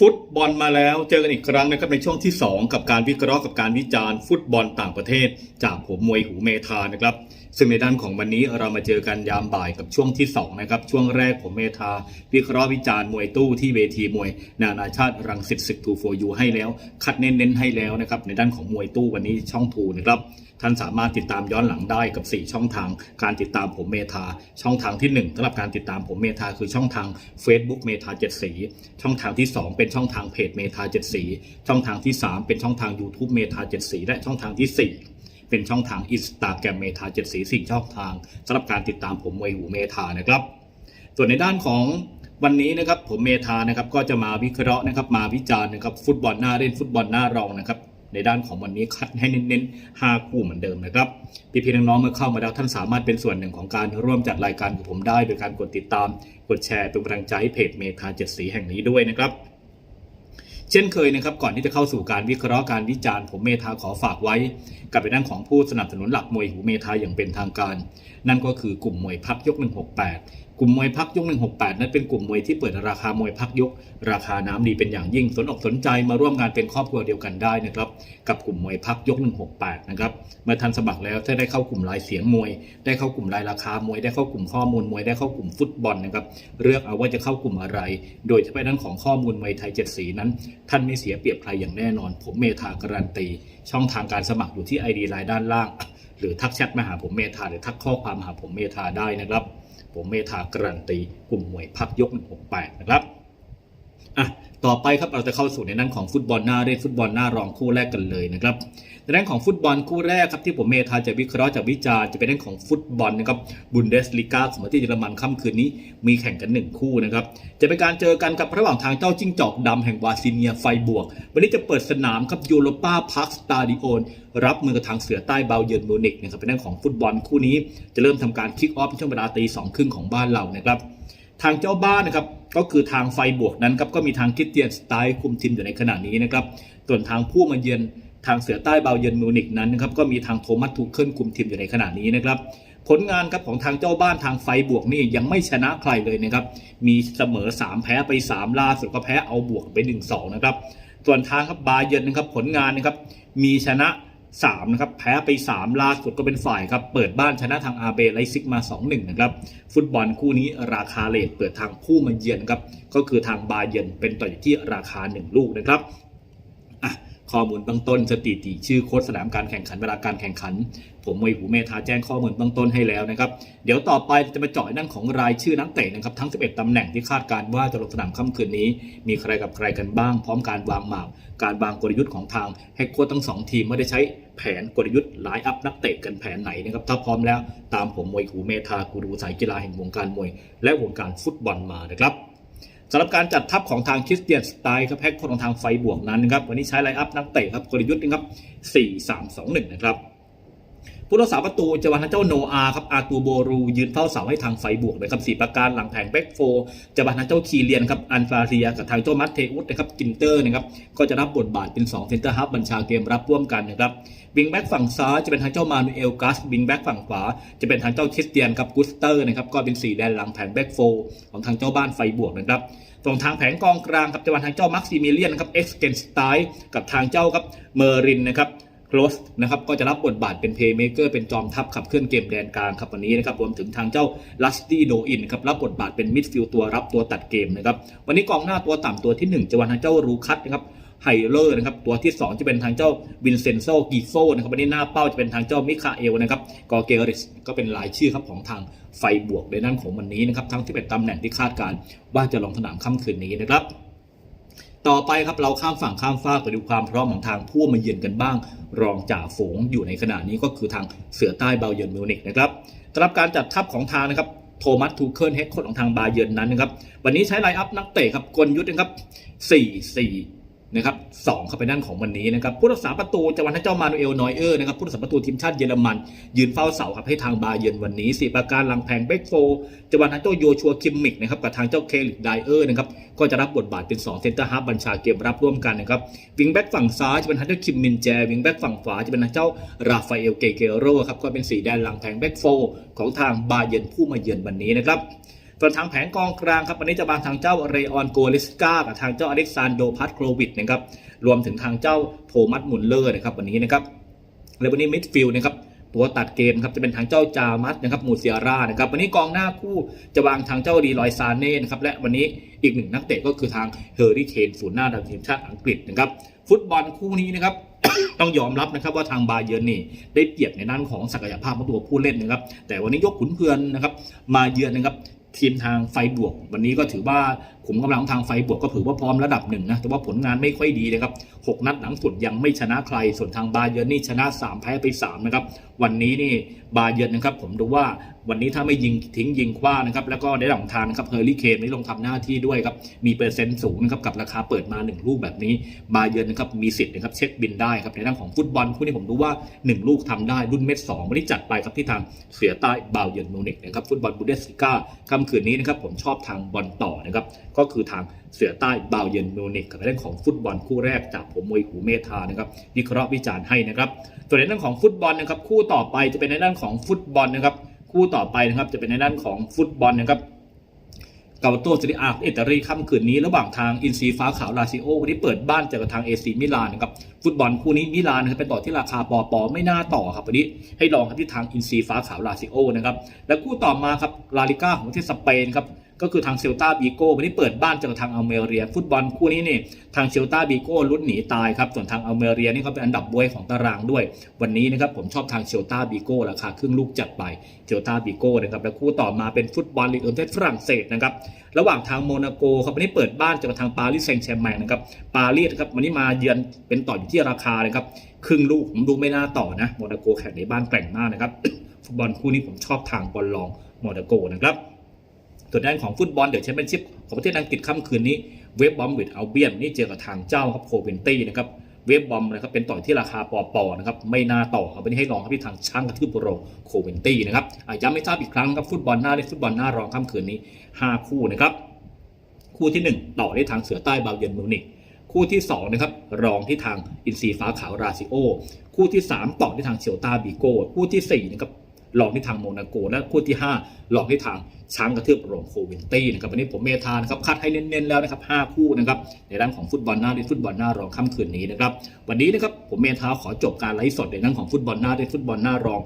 ฟุตบอลมาแล้วเจอกันอีกครั้งนะครับในช่วงที่ 2 กับการวิเคราะห์กับการวิจารณ์ฟุตบอลต่างประเทศ จากผมมวยหูเมธานะครับ ซึ่งในด้านของวันนี้เรามาเจอกันยามบ่ายกับช่วงที่2นะครับช่วงแรกผมเมธาวิเคราะห์วิจารณ์มวยตู้ที่เวทีมวย นานาชาติรังสิตศึกทูโฟยูให้แล้ว คัดเน้นๆให้แล้วนะครับในด้านของมวยตู้วันนี้ช่องทูนะครับท่านสามารถติดตามย้อนหลังได้กับ 4 ช่องทาง การติดตามผมเมธาช่องทางที่1สำหรับการติดตามผมเมธาคือช่องทาง Facebook เมธาเจ็ดสีช่องทางที่ 2 เป็นช่องทางเพจเมธาเจ็ดสีช่องทางที่ 3 เป็นช่องทาง YouTube เมธาเจ็ดสีและช่องทางทีสี่ 4 เป็นช่องทางอินสตาแกรมเมธาเจ็ดสีสี่ช่องทางสำหรับการติดตามผมมวยหูเมธานะครับ ส่วนในด้านของวันนี้นะครับผมเมธานะครับก็จะมาวิเคราะห์นะครับมาวิจารณ์นะครับฟุตบอลหน้าเล่นฟุตบอลหน้ารองนะครับในด้านของวันนี้คัดให้เน้นๆ5คู่เหมือนเดิมนะครับพี่ๆน้องๆเมื่อเข้ามาแล้วท่านสามารถเป็นส่วนหนึ่งของการร่วมจัดรายการกับผมได้ โดยการกดติดตาม กดแชร์เป็นกำลังใจให้เพจเมธาเจ็ดสีแห่งนี้ด้วยนะครับ เช่นเคยนะครับก่อนที่จะเข้าสู่การวิเคราะห์การวิจารณ์ผมเมธาขอฝากไว้ กับในด้านของผู้สนับสนุนหลักมวยหูเมธาอย่างเป็นทางการ นั่นก็คือกลุ่มมวยพักยก 168 กลุ่มมวยพักยก 168 นั้นเป็นกลุ่มมวยที่เปิดราคามวยพักยก ราคาน้ำดีเป็นอย่างยิ่งสนอกสนใจมาร่วมงานเป็นครอบครัวเดียวกันได้นะครับกับกลุ่มมวยพักยก 168 นะครับเมื่อทันสมัครแล้วถ้าได้เข้ากลุ่มรายเสียงมวย ได้เข้ากลุ่มรายราคามวย ได้เข้ากลุ่มข้อมูลมวยได้เข้ากลุ่มฟุตบอลนะครับเลือกเอาว่าจะเข้ากลุ่มอะไร โดยเฉพาะด้นของข้อมูลมวยไทยเจ็ดสีนั้น ท่านไม่เสียเปรียบใครอย่างแน่นอน ผมเมธาการันตี ช่องทางการสมัครอยู่ที่ไอดีไลน์ด้านล่าง หรือทักแชทมาหาผมเมธาหรือทักข้อความหาผมเมธาได้นะครับ ผมเมธาการันตี กลุ่มมวยพักยก 168 นะครับอะ ต่อไปครับเราจะเข้าสู่ในนั้นของฟุตบอลหน้าเล่นฟุตบอลหน้ารองคู่แรกกันเลยนะครับในด้านของฟุตบอลคู่แรกครับที่ผมเมธาจะวิเคราะห์จากวิจารณ์จะเป็นเรื่องของฟุตบอลนะครับบุนเดสลีกาของประเทศเยอรมันค่ำคืนนี้มีแข่งกันหนึ่งคู่นะครับจะเป็นการเจอกันกับระหว่างทางเจ้าจิ้งจอกดำแห่งวาซิเนียไฟบวก วันนี้จะเปิดสนามครับยูโรปาพาร์คสตาดิโอนรับมือกับทางเสือใต้เบาเยิร์นมูนิกนะครับเป็นเรื่องของฟุตบอลคู่นี้จะเริ่มทำการคิกออฟในช่วงเวลาตีสองครึ่งของบ้านเรานะครับ ทางเจ้าบ้านนะครับก็คือทางไฟบวกนั้นครับก็มีทางคริสเตียนสไตล์คุมทีมอยู่ในขณะนี้นะครับส่วนทางผู้มาเยือนทางเสือใต้เบาเยือนมิวนิกนั้นนะครับก็มีทางโทมัสทูเคิลคุมทีมอยู่ในขณะนี้นะครับผลงานครับของทางเจ้าบ้านทางไฟบวกนี่ยังไม่ชนะใครเลยนะครับมีเสมอ 3 แพ้ไป 3 ล่าสุดก็แพ้เอาบวกไป 1-2 นะครับส่วนทางครับบาเยินนะครับผลงานนะครับมีชนะ 3นะครับแพ้ไป 3 ล่าสุดก็เป็นฝ่ายครับเปิดบ้านชนะทางอาเบไลซิกมา 2-1 นะครับ ฟุตบอลคู่นี้ราคาเลทเปิดทางผู้มาเยือนครับก็คือทางบาเยนเป็นต่ออยู่ที่ราคา 1 ลูกนะครับอะ ข้อมูลเบื้องต้นสถิติ ชื่อโค้ดสนามการแข่งขันเวลาการแข่งขัน ผมมวยหูเมธาแจ้งข้อมูลเบื้องต้นให้แล้วนะครับ เดี๋ยวต่อไปจะมาเจาะนด้านของรายชื่อนักเตะนะครับทั้ง 11ตำแหน่งที่คาดการว่าจะลงสนามค่ำคืนนี้ มีใครกับใครกันบ้าง พร้อมการวางหมาก การวางกลยุทธ์ของทางเฮดโค้ชทั้งสองทีมไม่ได้ใช้แผนกลยุทธ์ไลน์อัพนักเตะกันแผนไหนนะครับถ้าพร้อมแล้ว ตามผมมวยหูเมธากูรูสายกีฬาแห่งวงการมวย และวงการฟุตบอลมานะครับ สำหรับการจัดทัพของทางคริสเตียนสไตล์ครับแพ็กคนของทางไฟบวกนั้นนะครับวันนี้ใช้ไลน์อัพนักเตะครับกลยุทธ์นะครับ4 3 2 1 นะครับ ผู้รักษาประตูจะวันทางเจ้าโนอาครับอาตูโบรูยืนเฝ้าเสาให้ทางไฟบวกนะครับสีประการหลังแผงแบ็กโฟจะวันทางเจ้าคีเลียนครับอันฟาเรียกับทางเจ้ามัตเทอุสนะครับกินเตอร์นะครับก็จะรับบทบาทเป็น2เซนเตอร์ฮับบัญชาเกมรับร่วมกันนะครับวิงแบ็กฝั่งซ้ายจะเป็นทางเจ้ามานูเอลกัสวิงแบ็กฝั่งขวาจะเป็นทางเจ้าคริสเตียนครับกุสเตอร์นะครับก็เป็นสีแดนหลังแผงแบ็กโฟของทางเจ้าบ้านไฟบวกนะครับตรงทางแผงกองกลางกับจะวันทางเจ้ามักซิมิเลียนครับเอ็กซ์เกนสไตล์กับทางเจ้าครับเมอรินนะครับ โคลสนะครับก็จะรับบทบาทเป็นเพย์เมเกอร์เป็นจอมทัพขับเคลื่อนเกมแดนกลางครับวันนี้นะครับรวมถึงทางเจ้าลัสตี้โดอินครับรับบทบาทเป็นมิดฟิลด์ตัวรับตัวตัดเกมนะครับวันนี้กองหน้าตัวต่ำตัวที่ 1 จะวันทางเจ้ารูคัตนะครับไฮเลอร์นะครับตัวที่ 2 จะเป็นทางเจ้าวินเซนโซกิโซนะครับวันนี้หน้าเป้าจะเป็นทางเจ้ามิคาเอลนะครับกอเกริสก็เป็นรายชื่อครับของทางไฟบวกในด้านของวันนี้นะครับทั้งที่เป็นตำแหน่งที่คาดการว่าจะลงสนามค่ำคืนนี้นะครับ ต่อไปครับเราข้ามฝั่งข้ามฟากไปดูความพร้อมของทางผู้มาเยือนกันบ้าง รองจ่าฝูงอยู่ในขณะนี้ก็คือทางเสือใต้เบาเยิร์นมิวนิกนะครับสำหรับการจัดทัพของทางนะครับโทมัสทูเคิลเฮดโค้ชของทางบาเยิร์นนั้นนะครับวันนี้ใช้ไลน์อัพนักเตะครับกลยุทธ์นะครับ4 4 นะครับสองเข้าไปนั่นของวันนี้นะครับผู้รักษาประตูจวันให้เจ้ามานูเอลนอยเออร์นะครับผู้รักษาประตูทีมชาติเยอรมัน ยืนเฝ้าเสาครับให้ทางบาเยิร์นวันนี้สี่ประการหลังแผงเบกโฟจวันให้เจ้าโยชัวคิมมิกนะครับกับทางเจ้าเคลิกไดเออร์นะครับก็จะรับบทบาทเป็น2เซนเตอร์ฮาร์บัญชาเกมรับร่วมกันนะครับวิงแบ็กฝั่งซ้ายจะเป็นทางเจ้าคิมมินแจวิงแบ็กฝั่งขวาจะเป็นทางเจ้าราฟาเอลเกเกโรครับก็เป็นสีแดนหลังแผงเบกโฟของทางบาเยิร์นผู้มาเยือนวันนี้นะครับ ส่วนทางแผงกองกลางครับวันนี้จะมาทางเจ้าเรออนโกลิสกากับทางเจ้าอเล็กซานโดพัทโครวิดนะครับรวมถึงทางเจ้าโทมัสมุลเลอร์นะครับวันนี้นะครับและวันนี้มิดฟิลด์นะครับตัวตัดเกมครับจะเป็นทางเจ้าจามัสนะครับมูเซียร่านะครับวันนี้กองหน้าคู่จะวางทางเจ้าดีลอยซานเน่นะครับและวันนี้อีกหนึ่งนักเตะก็คือทางเฮอร์รี่เคนศูนย์หน้าดาวทีมชาติอังกฤษนะครับฟุตบอลคู่นี้นะครับต้องยอมรับนะครับว่าทางบาเยิร์นนี่ได้เปรียบในด้านของศักยภาพของตัวผู้เล่นนะครับแต่วันนี้ยกขุนเพื่อนนะครับมาเยือนนะครับ ทีมทางไฟบวก วันนี้ก็ถือว่า ขุมกำลังทางไฟบวกก็ถือว่าพร้อมระดับหนึ่งนะแต่ว่าผลงานไม่ค่อยดีนะครับหกนัดหลังสุดยังไม่ชนะใคร ส่วนทางบาเยิร์นี่ชนะ 3 แพ้ไป3นะครับวันนี้นี่บาเยิร์นะครับผมดูว่าวันนี้ถ้าไม่ยิงทิ้งยิงคว้านะครับแล้วก็ได้หลังทางนะครับเฮอร์รี่เคนไม่ลงทำหน้าที่ด้วยครับมีเปอร์เซ็นต์สูงนะครับกับราคาเปิดมาหนึ่งลูกแบบนี้ บาเยิร์นะครับมีสิทธิ์นะครับเช็คบินได้ครับในด้านของฟุตบอลคู่นี้ผมดูว่า 1 ลูกทำได้รุ่นเม็ด2วันนี้จัดไปครับที่ทางเสือใต้บาเยิร์นมูนิกนะครับฟุตบอลบูเดสลิก้าค่ำคืนนี้นะครับผมชอบทางบอลต่อนะครับก็คือทางเสือใต้บาเยนมูนิกกับเรื่องของฟุตบอลคู่แรกจากผมมวยหูเมธานะครับวิเคราะห์วิจารณ์ให้นะครับ ส่วนในด้านของฟุตบอลนะครับคู่ต่อไปจะเป็นในด้านของฟุตบอลนะครับคู่ต่อไปนะครับจะเป็นในด้านของฟุตบอลนะครับเกาโตซีรีอาเอตาลีค่ำคืนนี้ระหว่างทางอินซีฟ้าขาวลาซิโอวันนี้เปิดบ้านเจอกับทางเอซีมิลานนะครับฟุตบอลคู่นี้มิลานนะครับไปต่อที่ราคาปอปอไม่น่าต่อครับวันนี้ให้ลองครับที่ทางอินซีฟ้าขาวลาซิโอนะครับและคู่ต่อมาครับลาลิก้าของประเทศสเปนครับ ก็คือทางเซลตาบีโก้วันนี้เปิดบ้านเจอกับทางอัลเมเรีย ฟุตบอลคู่นี้นี่ทางเซลตาบีโก้ลุ้นหนีตายครับส่วนทางอัลเมเรียนี่เขาเป็นอันดับบวยของตารางด้วย วันนี้นะครับผมชอบทางเชลตาบีโก้ราคาครึ่งลูกจัดไปเชลตาบีโก้นะครับและคู่ต่อมาเป็นฟุตบอลลีกเอิงประเทศฝรั่งเศสนะครับระหว่างทางโมนาโกครับวันนี้เปิดบ้านเจอกับทางปารีสแซงต์แชร์แมงนะครับปารีสครับวันนี้มาเยือนเป็นต่ออยู่ที่ราคาเลยครับครึ่งลูกผมดูไม่น่าต่อนะโมนาโกแข่งในบ้านแกร่งมากนะครับฟุตบอลคู่นี้ผมชอบทางบอลลองโมนาโกนะครับ ส่วนด้านของฟุตบอลเดี๋ยวแชมเปี้ยนชิพของประเทศอังกฤษค่ำคืนนี้เวฟบอมวิดเอัลเบียนนี่เจอกับทางเจ้าครับโคเวนตี้นะครับเวฟบอมนะครับเป็นต่อที่ราคาปอปอนะครับไม่น่าต่อครับวันนี้ให้ลองครับที่ทางช่างกระทืบโปรโคเวนตี้นะครับย้ำไม่ทราบอีกครั้งครับฟุตบอลหน้าเล่นฟุตบอลหน้ารองค่ำคืนนี้ห้าคู่นะครับคู่ที่ 1 ต่อได้ทางเสือใต้บาเยิร์นมิวนิกคู่ที่2นะครับรองที่ทางอินซีฟ้าขาวราซิโอ คู่ที่ 3 ต่อที่ทางเชียวตาบีโก้คู่ที่4นะครับ รองที่ทางโมนาโก และคู่ที่5รองที่ทางช้างกระเทือบโรงโควินตี้นะครับวันนี้ผมเมธานะครับคัดให้เน้นๆแล้วนะครับ5คู่นะครับในด้านของฟุตบอลหน้าเล่นฟุตบอลหน้ารองค่ำคืนนี้นะครับวันนี้นะครับผมเมธาขอจบการไลฟ์สดในด้านของฟุตบอลหน้าเล่นฟุตบอลหน้ารอง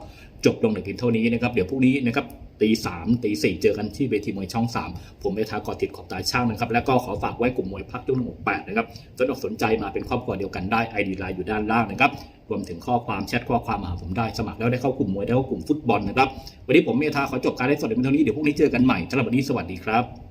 จบลงในเพียงเท่านี้นะครับเดี๋ยวพรุ่งนี้นะครับตีสามตีสี่เจอกันที่เวทีมวยช่อง 3 ผมเมธากอติดขอบตาช่างนะครับ แล้วก็ขอฝากไว้กลุ่มมวยพักยุ่งหกแปดนะครับสนอกสนใจมาเป็นครอบครัวเดียวกันได้ไอดีไลน์อยู่ด้านล่างนะครับ รวมถึงข้อความแชทข้อความมาหาผมได้สมัครแล้วได้เข้ากลุ่มมวยได้เข้ากลุ่มฟุตบอลนะครับวันนี้ผมเมธาขอจบการไลฟ์สดเพียงเท่านี้เดี๋ยวพรุ่งนี้เจอกันใหม่สำหรับวันนี้สวัสดีครับ